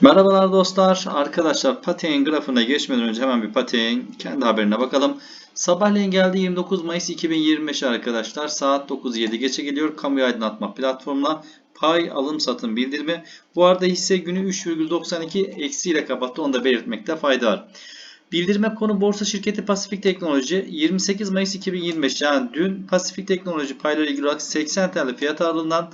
Merhabalar dostlar. Arkadaşlar Patein grafiğine geçmeden önce hemen bir Patein kendi haberine bakalım. Sabahleyin geldi 29 Mayıs 2025 arkadaşlar. Saat 9.07 geçe geliyor. Kamu aydınlatma platformuna pay alım satım bildirimi. Bu arada hisse günü 3,92 eksiyle kapattı. Onu da belirtmekte fayda var. Bildirme konu borsa şirketi Pasifik Teknoloji 28 Mayıs 2025 yani dün Pasifik Teknoloji payları ilgili olarak 80 TL fiyat aralığından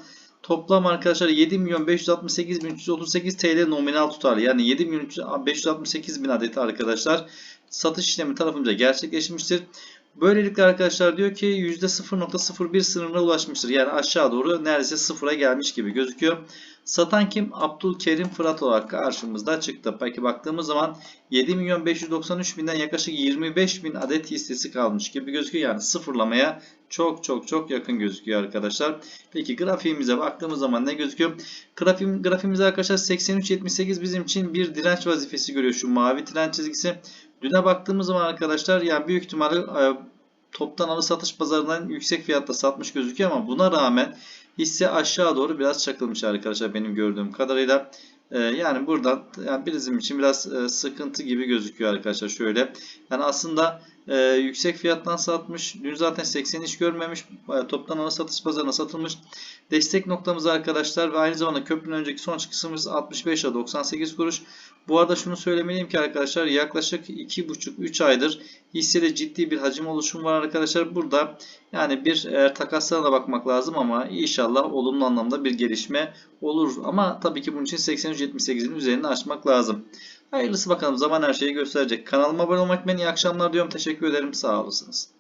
Toplam arkadaşlar 7 milyon 568 bin 338 TL nominal tutarlı. Yani 7 milyon 568 bin adet arkadaşlar satış işlemi tarafımıza gerçekleşmiştir. Böylelikle arkadaşlar diyor ki %0.01 sınırına ulaşmıştır. Yani aşağı doğru neredeyse sıfıra gelmiş gibi gözüküyor. Satan kim? Abdülkerim Fırat olarak karşımızda çıktı. Peki baktığımız zaman 7 milyon 593 binden yaklaşık 25 bin adet hissesi kalmış gibi gözüküyor. Yani sıfırlamaya çok çok çok yakın gözüküyor arkadaşlar. Peki grafiğimize baktığımız zaman ne gözüküyor? Grafiğim, grafiğimizde arkadaşlar 83.78 bizim için bir direnç vazifesi görüyor şu mavi tren çizgisi. Düne baktığımız zaman arkadaşlar yani büyük ihtimalle e, toptan alış satış pazarından yüksek fiyatta satmış gözüküyor ama buna rağmen hisse aşağı doğru biraz çakılmış arkadaşlar benim gördüğüm kadarıyla. E, yani buradan yani bizim için biraz e, sıkıntı gibi gözüküyor arkadaşlar şöyle. Yani aslında e, yüksek fiyattan satmış. Dün zaten 80 hiç görmemiş. Toptan alış satış pazarına satılmış. Destek noktamız arkadaşlar ve aynı zamanda köprünün önceki son çıkışımız 65 lira 98 kuruş. Bu arada şunu söylemeliyim ki arkadaşlar yaklaşık 2,5-3 aydır hissede ciddi bir hacim oluşumu var arkadaşlar. Burada yani bir e, takaslara da bakmak lazım ama inşallah olumlu anlamda bir gelişme olur. Ama tabii ki bunun için 83.78'in üzerine açmak lazım. Hayırlısı bakalım zaman her şeyi gösterecek. Kanalıma abone olmak için iyi akşamlar diyorum. Teşekkür ederim. Sağ olasınız.